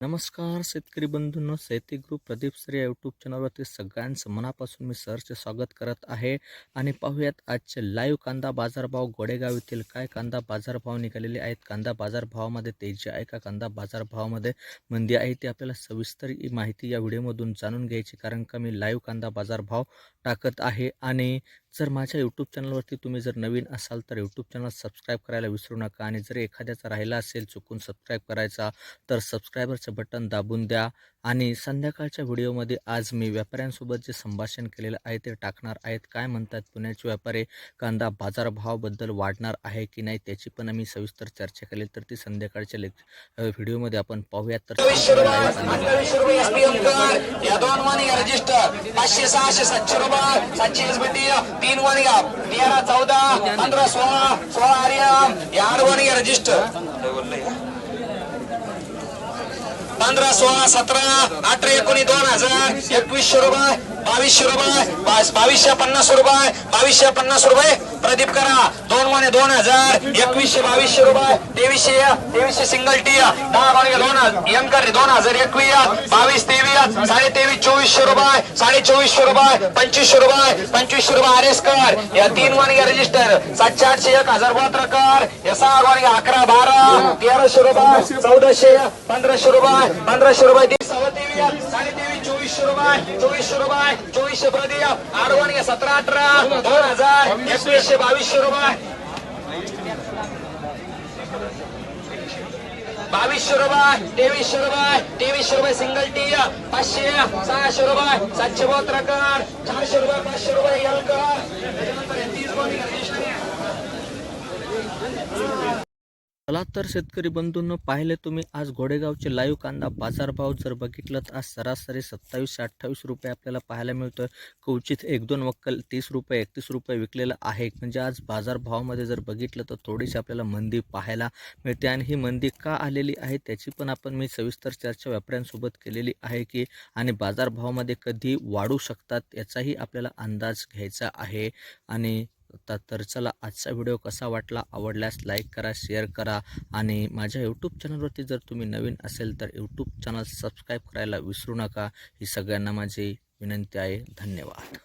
नमस्कार शेतकरी बंधूंनो शेती ग्रुप प्रदीप सर या यूट्यूब चॅनलवरती सगळ्यांचं मनापासून मी सरचे स्वागत करत आहे. आणि पाहूयात आजचे लाईव्ह कांदा बाजारभाव गोडेगाव येथील काय कांदा बाजारभाव निघालेले आहेत? कांदा बाजारभावामध्ये तेजी आहे का? कांदा बाजारभावामध्ये मंदी आहे ती आपल्याला सविस्तर माहिती या व्हिडिओमधून जाणून घ्यायची कारण का मी लाईव्ह कांदा बाजारभाव टाकत आहे. आणि जर माझ्या यूट्यूब चॅनलवरती तुम्ही जर नवीन असाल तर यूट्यूब चॅनल सबस्क्राईब करायला विसरू नका आणि जर एखाद्याचा राहिला असेल चुकून सबस्क्राईब करायचा तर सबस्क्रायबरचं बटन दाबून द्या. आणि संध्याकाळच्या व्हिडिओमध्ये आज मी व्यापाऱ्यांसोबत जे संभाषण केलेलं आहे ते टाकणार आहेत. काय म्हणतात पुण्याचे व्यापारी? कांदा बाजारभावाबद्दल वाढणार आहे की नाही त्याची पण आम्ही सविस्तर चर्चा केली. तर ती संध्याकाळच्या लेक व्हिडिओमध्ये आपण पाहूयात. तर चौदा पंधरा सोळा सोळा रजिस्टर पंधरा सोळा सतरा अठरा एकोणीस दोन हजार एकवीसशे रुपये बावीसशे रुपये बावीसशे पन्नास रुपये बावीसशे पन्नास रुपये. प्रदीप करा. दोन महिने दोन हजार एकवीसशे बावीसशे रुपये. तेवीसशे तेवीसशे सिंगल टी दहा महिने दोन हजार यंकर दोन हजार एकवीस बावीस तेवीस साडे तेवीस चोवीसशे रुपये साडे चोवीसशे रुपये पंचवीसशे रुपये पंचवीसशे रुपये आर एस कर. या तीन वाणी रजिस्टर सातशे आठशे एक हजार बहात्तर कर. या सहा वाणिज्य अकरा बारा तेराशे रुपये चौदाशे पंधराशे रुपये पंधराशे रुपये ती सव्वा तेवीस साडे तेवीस चोवीसशे रुपये चोवीसशे रुपये चोवीसशे प्रदीप आठ वाणिज्य सतरा अठरा. दोन हजार. एकवीसशे बावीसशे रुपये बावीसशे रुपये तेवीसशे रुपये तेवीसशे रुपये सिंगल टी पाचशे सहाशे रुपये सातशे बहात्तर कर. चारशे रुपये पाचशे रुपये एल कर. त्याच्यानंतर तीस? चला तर शेतकरी बंधूंनो पाहिले तुम्ही आज घोडेगावचे लाईव्ह कांदा बाजारभाव जर बघितलं तर आज सरासरी सत्तावीसशे अठ्ठावीस रुपये आपल्याला पाहायला मिळतोय. कवचित एक दोन वक्कल तीस रुपये एकतीस रुपये विकलेलं आहे. म्हणजे आज बाजारभावामध्ये जर बघितलं तर थोडीशी आपल्याला मंदी पाहायला मिळते. आणि ही मंदी का आलेली आहे त्याची पण आपण मी सविस्तर चर्चा व्यापाऱ्यांसोबत केलेली आहे की आणि बाजारभावामध्ये कधी वाढू शकतात याचाही आपल्याला अंदाज घ्यायचा आहे. आणि होता. तर चला आजचा व्हिडिओ कसा वाटला आवडल्यास लाईक करा शेअर करा आणि माझ्या यूट्यूब चॅनलवरती जर तुम्ही नवीन असेल तर यूट्यूब चॅनल सबस्क्राईब करायला विसरू नका. ही सगळ्यांना माझी विनंती आहे. धन्यवाद.